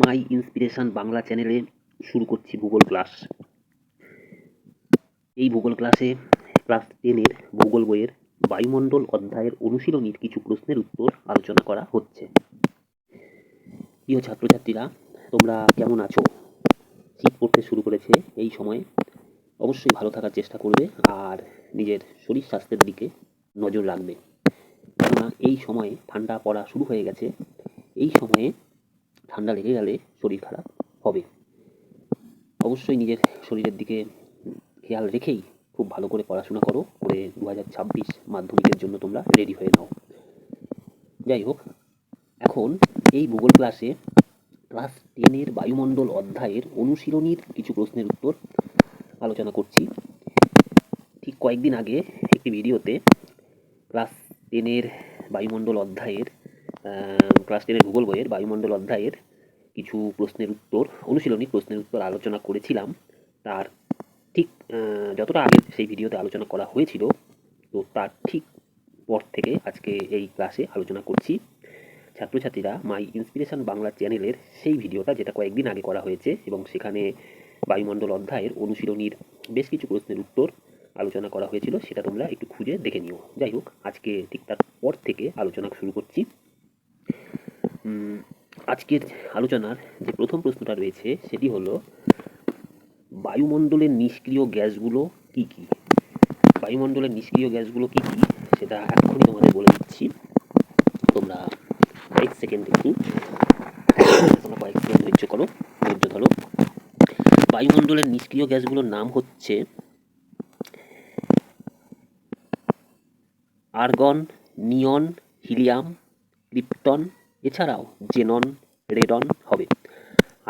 মাই inspiration Bangla চ্যানেলে শুরু করছি ভূগোল ক্লাস। এই ভূগোল ক্লাসে ক্লাস টেনের ভূগোল বইয়ের বায়ুমণ্ডল অধ্যায়ের অনুশীলনীর কিছু প্রশ্নের উত্তর আলোচনা করা হচ্ছে। প্রিয় ছাত্রছাত্রীরা, তোমরা কেমন আছো? শীত পড়তে শুরু করেছে এই সময়ে। অবশ্যই ভালো থাকার চেষ্টা করবে আর নিজের শরীর স্বাস্থ্যের দিকে নজর রাখবে। কেননা এই সময়ে ঠান্ডা পড়া শুরু হয়ে গেছে। এই সময়ে ঠান্ডা লেগে গেলে শরীর খারাপ হবে। অবশ্যই নিজের শরীরের দিকে খেয়াল রেখেই খুব ভালো করে পড়াশোনা করো, করে দু হাজার ছাব্বিশ মাধ্যমিকের জন্য তোমরা রেডি হয়ে নাও। যাই হোক, এখন এই ভূগোল ক্লাসে ক্লাস টেনের বায়ুমণ্ডল অধ্যায়ের অনুশীলনীর কিছু প্রশ্নের উত্তর আলোচনা করছি। ঠিক কয়েকদিন আগে একটি ভিডিওতে ক্লাস টেনের বায়ুমণ্ডল অধ্যায়ের ক্লাস টেনের ভূগোল বইয়ের, বায়ুমণ্ডল অধ্যায়ের কিছু প্রশ্নের উত্তর, অনুশীলনী প্রশ্নের উত্তর আলোচনা করেছিলাম। তার ঠিক যতটা আগে সেই ভিডিওতে আলোচনা করা হয়েছিল, তো তার ঠিক পর থেকে আজকে এই ক্লাসে আলোচনা করছি। ছাত্রছাত্রীরা মাই ইন্সপিরেশন বাংলা চ্যানেলের সেই ভিডিওটা যেটা কয়েকদিন আগে করা হয়েছে এবং সেখানে বায়ুমণ্ডল অধ্যায়ের অনুশীলনীর বেশ কিছু প্রশ্নের উত্তর আলোচনা করা হয়েছিল, সেটা তোমরা একটু খুঁজে দেখে নিও। যাই হোক, আজকে ঠিক তার পর থেকে আলোচনা শুরু করছি। আজকের আলোচনার যে প্রথম প্রশ্নটা রয়েছে, সেটি হলো, বায়ুমণ্ডলের নিষ্ক্রিয় গ্যাসগুলো কি কি? বায়ুমণ্ডলের নিষ্ক্রিয় গ্যাসগুলো কি কি? সেটা এখনই তোমাদের বলে দিচ্ছি। তোমরা কয়েক সেকেন্ড একটু তোমরা কয়েক সেকেন্ড ধৈর্য করো ধৈর্য ধরো। বায়ুমণ্ডলের নিষ্ক্রিয় গ্যাসগুলোর নাম হচ্ছে, আর্গন, নিয়ন, হিলিয়াম, ক্রিপ্টন এছাড়াও জেনন, রেডন হবে।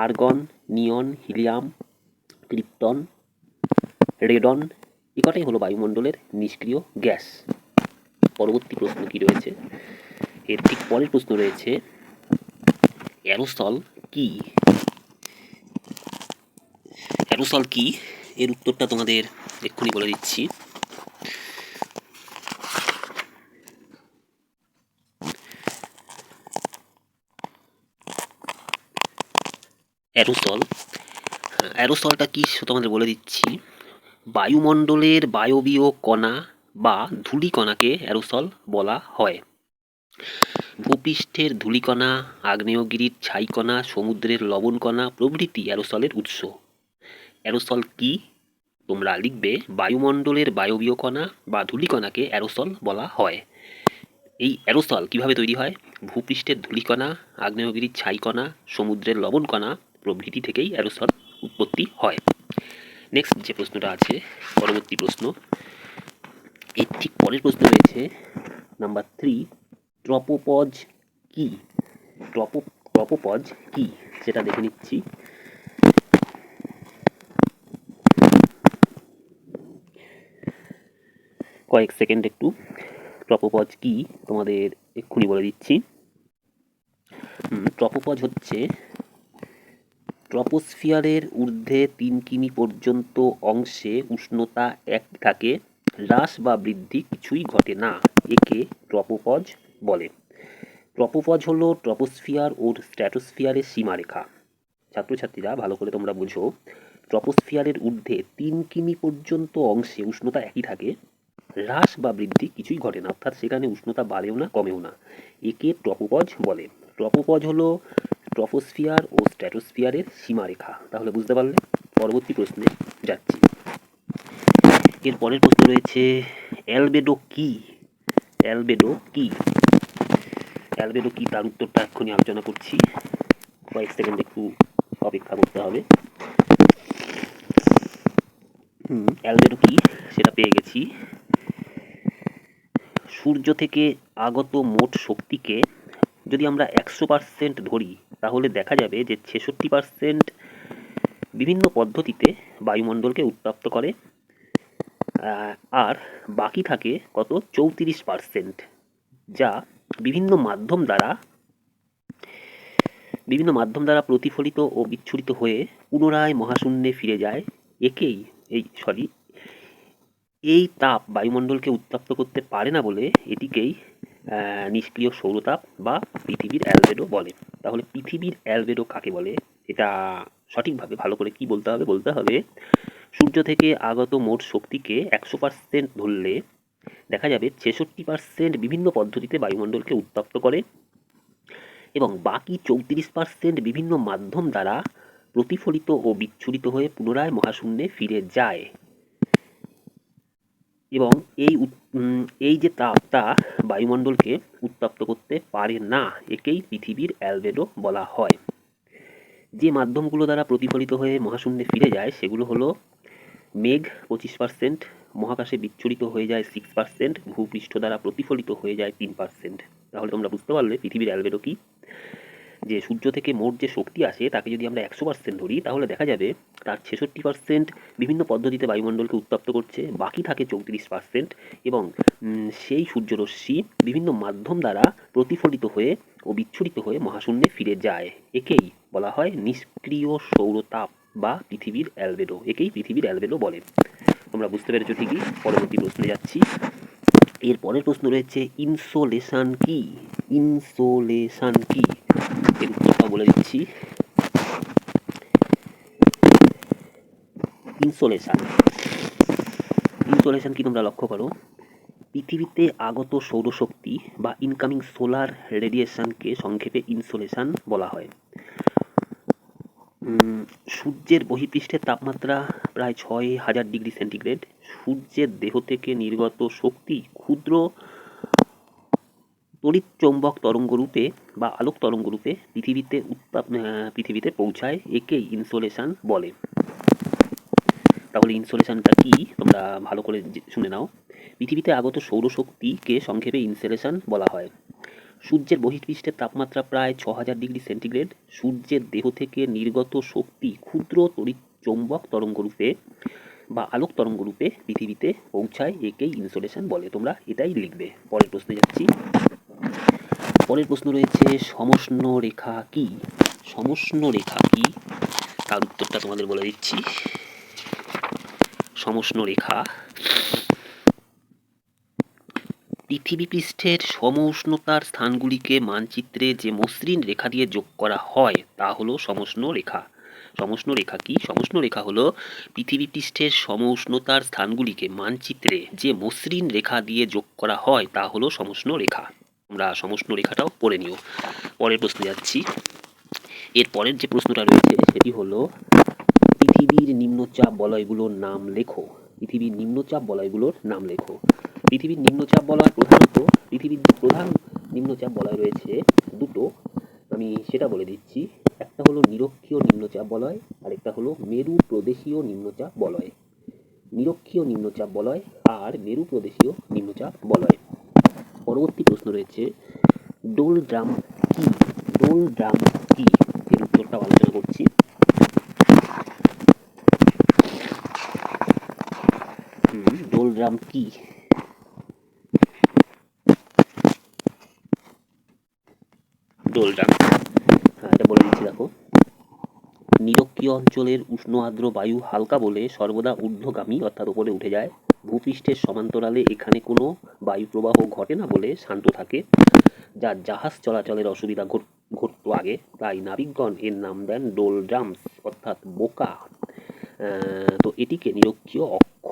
Argon, neon, helium, krypton, radon এ কটাই হলো বায়ুমণ্ডলের নিষ্ক্রিয় গ্যাস। পরবর্তী প্রশ্ন কি রয়েছে? এর ঠিক পরের প্রশ্ন রয়েছে, অ্যারোসল কি? অ্যারোসল কি? এর উত্তরটা তোমাদের এক্ষুনি বলে দিচ্ছি। অ্যারোসল। অ্যারোসলটা কি তোমাদের বলে দিচ্ছি। বায়ুমণ্ডলের বায়বীয় কণা বা ধূলিকণাকে অ্যারোসল বলা হয়। ভূপৃষ্ঠের ধূলিকণা, আগ্নেয়গিরির ছাইকণা, সমুদ্রের লবণকণা প্রভৃতি অ্যারোসলের উৎস। অ্যারোসল কি? তোমরা লিখবে, বায়ুমণ্ডলের বায়বীয় কণা বা ধূলিকণাকে অ্যারোসল বলা হয়। এই অ্যারোসল কীভাবে তৈরি হয়? ভূপৃষ্ঠের ধূলিকণা, আগ্নেয়গিরির ছাইকণা, সমুদ্রের লবণকণা প্রভৃতি থেকেই অ্যারোসল উৎপত্তি হয়। নেক্সট যে প্রশ্নটা আছে, পরবর্তী প্রশ্ন। এর ঠিক পরের প্রশ্ন রয়েছে নাম্বার থ্রি ট্রপোপজ কি? ট্রপো ট্রপোপজ কি? সেটা দেখে নিচ্ছি। কয়েক সেকেন্ড একটু। ট্রপোপজ কি? তোমাদের এক্ষুনি বলে দিচ্ছি। ট্রপোপজ হচ্ছে ট্রপোস্ফিয়ারের ঊর্ধ্বে তিন কিমি পর্যন্ত অংশে উষ্ণতা এক থাকে, হ্রাস বা বৃদ্ধি কিছুই ঘটে না, একে ট্রপোপজ বলে। ট্রপোপজ হলো ট্রপোস্ফিয়ার ও স্ট্র্যাটোস্ফিয়ারের সীমারেখা। ছাত্রছাত্রীরা, ভালো করে তোমরা বুঝো, ট্রপোস্ফিয়ারের ঊর্ধ্বে তিন কিমি পর্যন্ত অংশে উষ্ণতা একই থাকে, হ্রাস বা বৃদ্ধি কিছুই ঘটে না, অর্থাৎ সেখানে উষ্ণতা বাড়েও না, কমেও না, একে ট্রপোপজ বলে। ট্রপোপজ হলো ট্রপোস্ফিয়ার ও স্ট্র্যাটোস্ফিয়ারের সীমারেখা। তাহলে বুঝতে পারলে? পরবর্তী প্রশ্নে যাচ্ছি। এর পরের প্রশ্ন রয়েছে, অ্যালবেডো কি? অ্যালবেডো কি? অ্যালবেডো কি তার উত্তরটা এক্ষুনি আলোচনা করছি। কয়েক সেকেন্ড একটু অপেক্ষা করতে হবে। অ্যালবেডো কি? সেটা পেয়ে গেছি। সূর্য থেকে আগত মোট শক্তিকে যদি আমরা একশো পার্সেন্ট ধরি তাহলে দেখা যাবে যে ছেষট্টি পার্সেন্ট বিভিন্ন পদ্ধতিতে বায়ুমণ্ডলকে উত্তপ্ত করে আর বাকি থাকে কত? চৌত্রিশ পার্সেন্ট যা বিভিন্ন মাধ্যম দ্বারা, বিভিন্ন মাধ্যম দ্বারা প্রতিফলিত ও বিচ্ছুরিত হয়ে পুনরায় মহাশূন্যে ফিরে যায়। একেই এই সরি এই তাপ বায়ুমণ্ডলকে উত্তপ্ত করতে পারে না বলে এটিকেই নিষ্ক্রিয় সৌরতাপ বা পৃথিবীর অ্যালবেডো বলে। তাহলে পৃথিবীর অ্যালবেডো কাকে বলে? এটা সঠিকভাবে ভালো করে কি বলতে হবে? বলতে হবে, সূর্য থেকে আগত মোট শক্তিকে একশো পার্সেন্ট ধরলে দেখা যাবে ছেষট্টি পার্সেন্ট বিভিন্ন পদ্ধতিতে বায়ুমণ্ডলকে উত্তপ্ত করে এবং বাকি চৌত্রিশ পার্সেন্ট বিভিন্ন মাধ্যম দ্বারা প্রতিফলিত ও বিচ্ছুরিত হয়ে পুনরায় মহাশূন্যে ফিরে যায়। এবং এই এই যে তাপটা বায়ুমণ্ডলকে উত্তপ্ত করতে পারে না, একেই পৃথিবীর অ্যালবেডো বলা হয়। যে মাধ্যমগুলো দ্বারা প্রতিফলিত হয়ে মহাশূন্যে ফিরে যায়, সেগুলো হলো মেঘ পঁচিশ পার্সেন্ট মহাকাশে বিচ্ছুরিত হয়ে যায় সিক্স পার্সেন্ট ভূপৃষ্ঠ দ্বারা প্রতিফলিত হয়ে যায় তিন পার্সেন্ট তাহলে তোমরা বুঝতে পারলে পৃথিবীর অ্যালবেডো কি? যে সূর্য থেকে মোট যে শক্তি আসে, তাকে যদি আমরা একশো পার্সেন্ট ধরি, তাহলে দেখা যাবে তার ছেষট্টি পার্সেন্ট বিভিন্ন পদ্ধতিতে বায়ুমণ্ডলকে উত্তপ্ত করছে, বাকি থাকে চৌত্রিশ পার্সেন্ট এবং সেই সূর্যরশ্মি বিভিন্ন মাধ্যম দ্বারা প্রতিফলিত হয়ে ও বিচ্ছুরিত হয়ে মহাশূন্যে ফিরে যায়। একেই বলা হয় নিষ্ক্রিয় সৌরতাপ বা পৃথিবীর অ্যালবেডো। একেই পৃথিবীর অ্যালবেডো বলে। তোমরা বুঝতে পেরেছ ঠিকই, পরবর্তী প্রশ্নে যাচ্ছি। এর পরের প্রশ্ন রয়েছে, ইনসোলেশন কি? ইনসোলেশন কি? বলে দিচ্ছি। ইনসোলেশন ইনসোলেশন কি তোমরা লক্ষ্য করো? পৃথিবীতে আগত সৌরশক্তি বা ইনকামিং সোলার রেডিয়েশনকে সংক্ষেপে ইনসোলেশন বলা হয়। সূর্যের বহিঃপৃষ্ঠের তাপমাত্রা প্রায় ছয় হাজার ডিগ্রি সেন্টিগ্রেড। সূর্যের দেহ থেকে নির্গত শক্তি ক্ষুদ্র তড়িৎ চৌম্বক তরঙ্গরূপে বা আলোক তরঙ্গরূপে পৃথিবীতে উত্তাপ পৃথিবীতে পৌঁছায় একেই ইনসোলেশন বলে। তাহলে ইনসোলেশনটা কি? তোমরা ভালো করে শুনে নাও। পৃথিবীতে আগত সৌরশক্তিকে সংক্ষেপে ইনসোলেশন বলা হয়। সূর্যের বহিঃপৃষ্ঠের তাপমাত্রা প্রায় ছ হাজার ডিগ্রি সেন্টিগ্রেড। সূর্যের দেহ থেকে নির্গত শক্তি ক্ষুদ্র তড়িৎ চৌম্বক তরঙ্গরূপে বা আলোক তরঙ্গরূপে পৃথিবীতে পৌঁছায়, একেই ইনসোলেশন বলে। তোমরা এটাই লিখবে। পরের প্রশ্নে যাচ্ছি। পরের প্রশ্ন রয়েছে, সমষ্ণ রেখা কি? সমষ্ণ রেখা কি? তার উত্তরটা তোমাদের বলে দিচ্ছি। সমষ্ণ রেখা। পৃথিবী পৃষ্ঠের সম উষ্ণতার স্থানগুলিকে মানচিত্রে যে মসৃণ রেখা দিয়ে যোগ করা হয়, তা হলো সমষ্ণ রেখা। সমষ্ণ রেখা কি? সমষ্ণ রেখা হলো পৃথিবী পৃষ্ঠের সমউষ্ণতার স্থানগুলিকে মানচিত্রে যে মসৃণ রেখা দিয়ে যোগ করা হয়, তা হলো সমষ্ণ রেখা। তোমরা সমষ্ণ রেখাটাও পড়ে নিও। পরের প্রশ্নে যাচ্ছি। এর পরের যে প্রশ্নটা রয়েছে, সেটি হলো, পৃথিবীর নিম্নচাপ বলয়গুলোর নাম লেখো। পৃথিবীর নিম্নচাপ বলয়গুলোর নাম লেখো। পৃথিবীর নিম্নচাপ বলয় প্রধানত, পৃথিবীর প্রধান নিম্নচাপ বলয় রয়েছে দুটো। আমি সেটা বলে দিচ্ছি। একটা হলো নিরক্ষীয় নিম্নচাপ বলয়, আরেকটা হলো মেরু প্রদেশীয় নিম্নচাপ বলয়। নিরক্ষীয় নিম্নচাপ বলয় আর মেরু প্রদেশীয় নিম্নচাপ বলয়। পরবর্তী প্রশ্ন রয়েছে ডোল ড্রাম কি? ডোল ড্রাম কি? এর উত্তরটা আলোচনা করছি। ডোল ড্রাম কি? Doldrum. হ্যাঁ এটা বলে দিচ্ছি, দেখো। নিরক্ষীয় অঞ্চলের উষ্ণ আর্দ্র বায়ু হালকা বলে সর্বদা ঊর্ধ্বগামী অর্থাৎ উপরে উঠে যায়। ভূপৃষ্ঠের সমান্তরালে এখানে কোনো বায়ু প্রবাহ ঘটে না বলে শান্ত থাকে যা জাহাজ চলাচলের অসুবিধা ঘট, ঘটতো আগে। তাই নাবিকগণ এর নাম দেন ডোল ড্রামস অর্থাৎ বোকা। তো এটিকে নিরক্ষীয় অক্ষ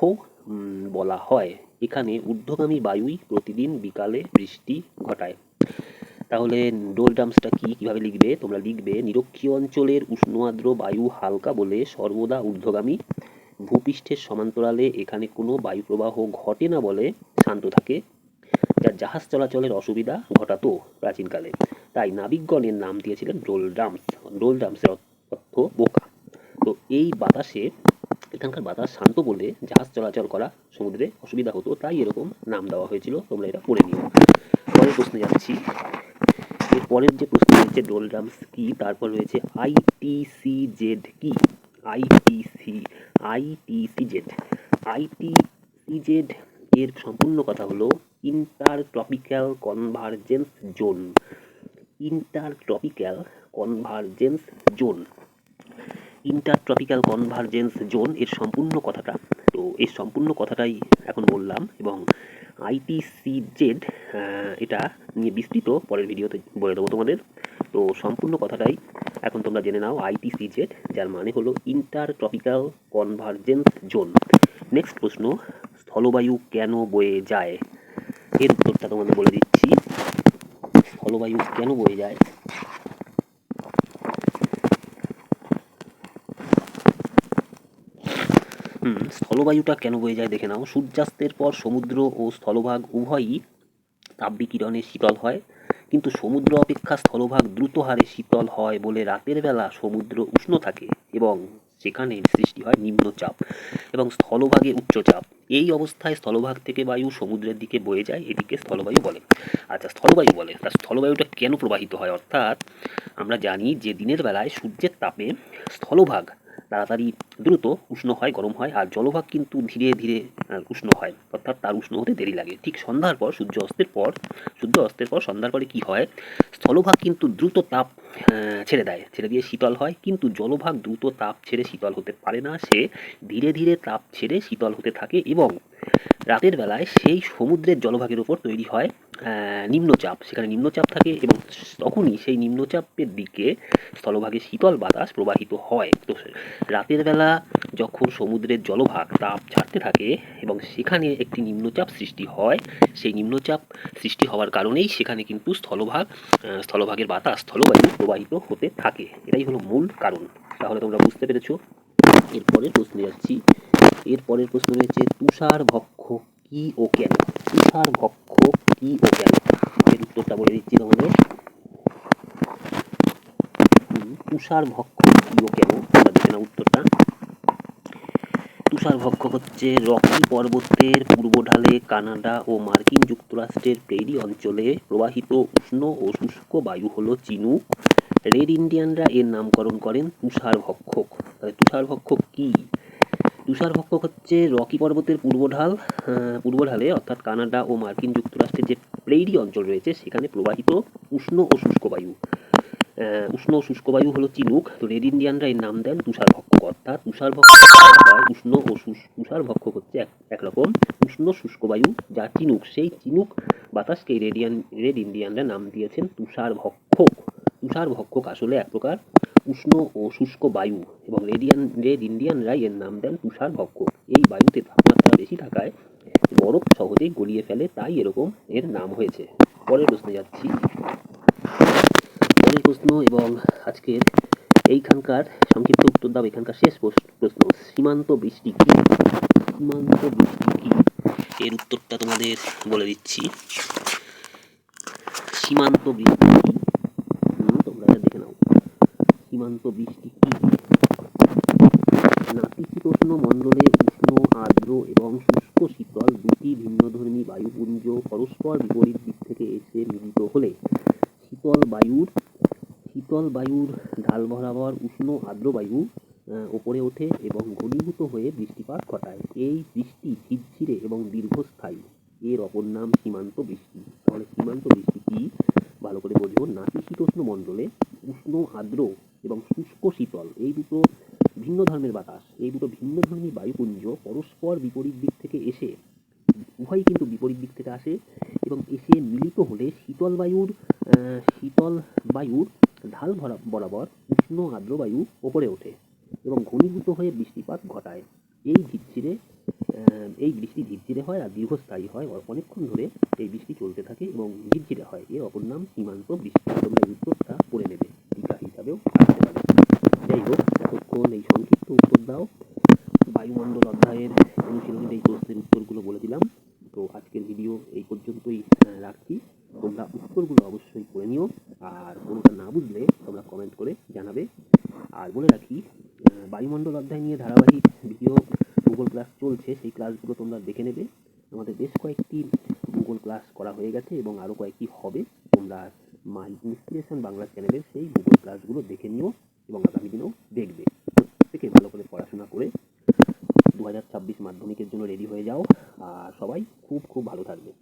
বলা হয়। এখানে ঊর্ধ্বগামী বায়ুই প্রতিদিন বিকালে বৃষ্টি ঘটায়। তাহলে ডোল ড্রামসটা কি, কীভাবে লিখবে? তোমরা লিখবে, নিরক্ষীয় অঞ্চলের উষ্ণ আর্দ্র বায়ু হালকা বলে সর্বদা ঊর্ধ্বগামী। ভূপৃষ্ঠের সমান্তরালে এখানে কোনো বায়ুপ্রবাহ ঘটে না বলে শান্ত থাকে। যা জাহাজ চলাচলের অসুবিধা ঘটাতো প্রাচীনকালে। তাই নাবিকগণের নাম দিয়েছিলেন ডোল ড্রামস ডোল ড্রামসের অর্থ বোকা। তো এই বাতাসে, এখানকার বাতাস শান্ত বলে জাহাজ চলাচল করা সমুদ্রে অসুবিধা হতো। তাই এরকম নাম দেওয়া হয়েছিল। তোমরা এটা পড়ে নিও। পরের প্রশ্নে যাচ্ছি। এর পরের যে প্রশ্ন রয়েছে ডোল ড্রামস কি, তারপর রয়েছে আইটিসিজেড কি? আইটিসি আইটিসিজেড আইটিসিজেড এর সম্পূর্ণ কথা হলো intertropical convergence zone intertropical convergence zone intertropical convergence zone এর সম্পূর্ণ কথাটা, তো এই সম্পূর্ণ কথাটাই এখন বললাম এবং আইটিসিজেড এটা নিয়ে বিস্তৃত পরের ভিডিওতে বলে দেবো তোমাদের। তো সম্পূর্ণ কথাটাই এখন তোমরা জেনে নাও আইটিসিজেড যার মানে হলো inter tropical convergence zone next প্রশ্ন, স্থলবায়ু কেন বয়ে যায়? এর উত্তরটা তোমাদের বলে দিচ্ছি। স্থলবায়ু কেন বয়ে যায়? হুম, স্থলবায়ুটা কেন বয়ে যায় দেখে নাও। সূর্যাস্তের পর সমুদ্র ও স্থলভাগ উভয়ই তাপবিকিরণে শীতল হয়। কিন্তু সমুদ্র অপেক্ষা স্থলভাগ দ্রুত হারে শীতল হয় বলে রাতের বেলা সমুদ্র উষ্ণ থাকে এবং সেখানে সৃষ্টি হয় নিম্নচাপ এবং স্থলভাগে উচ্চচাপ। এই অবস্থায় স্থলভাগ থেকে বায়ু সমুদ্রের দিকে বয়ে যায় এটিকে স্থলবায়ু বলে। আচ্ছা স্থলবায়ু বলে। তা স্থলবায়ুটা কেন প্রবাহিত হয়? অর্থাৎ আমরা জানি যে দিনের বেলায় সূর্যের তাপে স্থলভাগ তাড়াতাড়ি দ্রুত উষ্ণ হয়, গরম হয় আর জলভাগ কিন্তু ধীরে ধীরে উষ্ণ হয়। অর্থাৎ তার উষ্ণ হতে দেরি লাগে। ঠিক সন্ধ্যার পর সূর্য অস্তের পর, সূর্য অস্তের পর সন্ধ্যার পরে কি হয়? স্থলভাগ কিন্তু দ্রুত তাপ ছেড়ে দেয়। ছেড়ে দিয়ে শীতল হয়। কিন্তু জলভাগ দ্রুত তাপ ছেড়ে শীতল হতে পারে না। সে ধীরে ধীরে তাপ ছেড়ে শীতল হতে থাকে এবং রাতের বেলায় সেই সমুদ্রের জলভাগের উপর তৈরি হয় নিম্নচাপ। সেখানে নিম্নচাপ থাকে এবং তখনই সেই নিম্নচাপের দিকে স্থলভাগে শীতল বাতাস প্রবাহিত হয়। তো রাতের বেলা যখন সমুদ্রের জলভাগ তাপ ছাড়তে থাকে এবং সেখানে একটি নিম্নচাপ সৃষ্টি হয়, সেই নিম্নচাপ সৃষ্টি হওয়ার কারণেই সেখানে কিন্তু স্থলভাগ স্থলভাগের বাতাস স্থলবায়ু প্রবাহিত হতে থাকে। এটাই হলো মূল কারণ। তাহলে তোমরা বুঝতে পেরেছ? এরপরে প্রশ্নে যাচ্ছি। এরপরের প্রশ্ন রয়েছে, তুষার ভক্ষ কি ও কেন? তুষার ভক্ষ কি ও কেন? এর উত্তরটা বলে দিচ্ছি তোমাদের। তুষার ভক্ষ কি ও কেন? তোমরা দেখে নাও উত্তরটা। তুষার ভক্ষ হচ্ছে রকি পর্বতের পূর্ব ঢালে কানাডা ও মার্কিন যুক্তরাষ্ট্রের প্রেরি অঞ্চলে প্রবাহিত উষ্ণ ও শুষ্ক বায়ু হলো চিনুক রেড ইন্ডিয়ানরা এর নামকরণ করেন তুষার ভক্ষক। তাহলে তুষার ভক্ষক কি? তুষার ভক্ষক হচ্ছে রকি পর্বতের পূর্ব ঢাল পূর্ব ঢালে অর্থাৎ কানাডা ও মার্কিন যুক্তরাষ্ট্রের যে প্রেরি অঞ্চল রয়েছে, সেখানে প্রবাহিত উষ্ণ ও শুষ্ক বায়ু। উষ্ণ ও শুষ্ক বায়ু হলো চিনুক, তো রেড ইন্ডিয়ানরা এর নাম দেন তুষার ভক্ষক। অর্থাৎ তুষার ভক্ষক হয় উষ্ণ ও শুষ- তুষার ভক্ষক হচ্ছে এক, একরকম উষ্ণ শুষ্ক বায়ু, যা চিনুক, সেই চিনুক বাতাসকে রেডিয়ান, রেড ইন্ডিয়ানরা নাম দিয়েছেন তুষার ভক্ষক। তুষার ভক্ষক আসলে এক প্রকার উষ্ণ ও শুষ্ক বায়ু এবং রেডিয়ান রেড ইন্ডিয়ানরাই এর নাম দেন তুষার ভক্ষক এই বায়ুতে তাপমাত্রা বেশি থাকায় বরফ সহজেই গলিয়ে ফেলে, তাই এরকম এর নাম হয়েছে। পরের প্রশ্নে যাচ্ছি। পরের প্রশ্ন এবং আজকের এইখানকার সংক্ষিপ্ত উত্তর দাও, এখানকার শেষ প্রশ্ন প্রশ্ন। সীমান্ত বৃষ্টি কি? সীমান্ত বৃষ্টি কি? এর উত্তরটা তোমাদের বলে দিচ্ছি। সীমান্ত বৃষ্টি কি হুম, তোমরা এটা দেখে নাও সীমান্ত বৃষ্টি। নাতিশীতোষ্ণ মণ্ডলে উষ্ণ, আর্দ্র এবং শুষ্ক শীতল দুটি ভিন্নধর্মী বায়ুপুঞ্জ পরস্পর বিপরীত দিক থেকে এসে মিলিত হলে শীতল বায়ুর শীতল বায়ুর ঢাল বরাবর উষ্ণ, আর্দ্র বায়ু ওপরে ওঠে এবং ঘনীভূত হয়ে বৃষ্টিপাত ঘটায়। এই বৃষ্টি ঝিরঝিরে এবং দীর্ঘস্থায়ী। এর অপর নাম সীমান্ত বৃষ্টি। তাহলে সীমান্ত বৃষ্টি কি? ভালো করে বোঝো। নাতিশীতোষ্ণ মণ্ডলে উষ্ণ, আর্দ্র এবং শুষ্ক শীতল, এই দুটো ভিন্ন ধর্মের বাতাস, এই দুটো ভিন্ন ধর্মী বায়ুপুঞ্জ পরস্পর বিপরীত দিক থেকে এসে, উভয়ই কিন্তু বিপরীত দিক থেকে আসে এবং এসে মিলিত হলে শীতল বায়ুর শীতল বায়ুর ঢাল বরাবর উষ্ণ আর্দ্র বায়ু ওপরে ওঠে এবং ঘনীভূত হয়ে বৃষ্টিপাত ঘটায়। এই ঝিরঝিরে এই বৃষ্টি ঝিরঝিরে হয় আর দীর্ঘস্থায়ী হয় অনেকক্ষণ ধরে এই বৃষ্টি চলতে থাকে এবং ঝিরঝিরে হয়। এর অপর নাম সীমান্ত বৃষ্টি। তোমরা এই উত্তরটা পড়ে নেবে। হিসাবেও আসতে পারে। যাই হোক এতক্ষণ এই সংক্ষিপ্ত উত্তর দাও। বায়ুমণ্ডল অধ্যায়ের অনুশীলনীর এই প্রশ্নের উত্তরগুলো বলে দিলাম। তো আজকের ভিডিও এই পর্যন্তই রাখছি। তোমরা উত্তরগুলো অবশ্যই করে নিও। আর কোনোটা না বুঝলে তোমরা কমেন্ট করে জানাবে। আর বলে রাখি বায়ুমণ্ডল অধ্যায় নিয়ে ধারাবাহিক ভিডিও গুগল ক্লাস চলছে। সেই ক্লাসগুলো তোমরা দেখে নেবে। আমাদের বেশ কয়েকটি গুগল ক্লাস করা হয়ে গেছে এবং আরও কয়েকটি হবে। তোমরা মাই ইন্সপিরেশন বাংলা চ্যানেলের সেই গুগল ক্লাসগুলো দেখে নিও এবং আগামী দিনেও দেখবে। প্রত্যেকে ভালো করে পড়াশোনা করে দু হাজার ছাব্বিশ মাধ্যমিকের জন্য রেডি হয়ে যাও। আর সবাই খুব খুব ভালো থাকবে।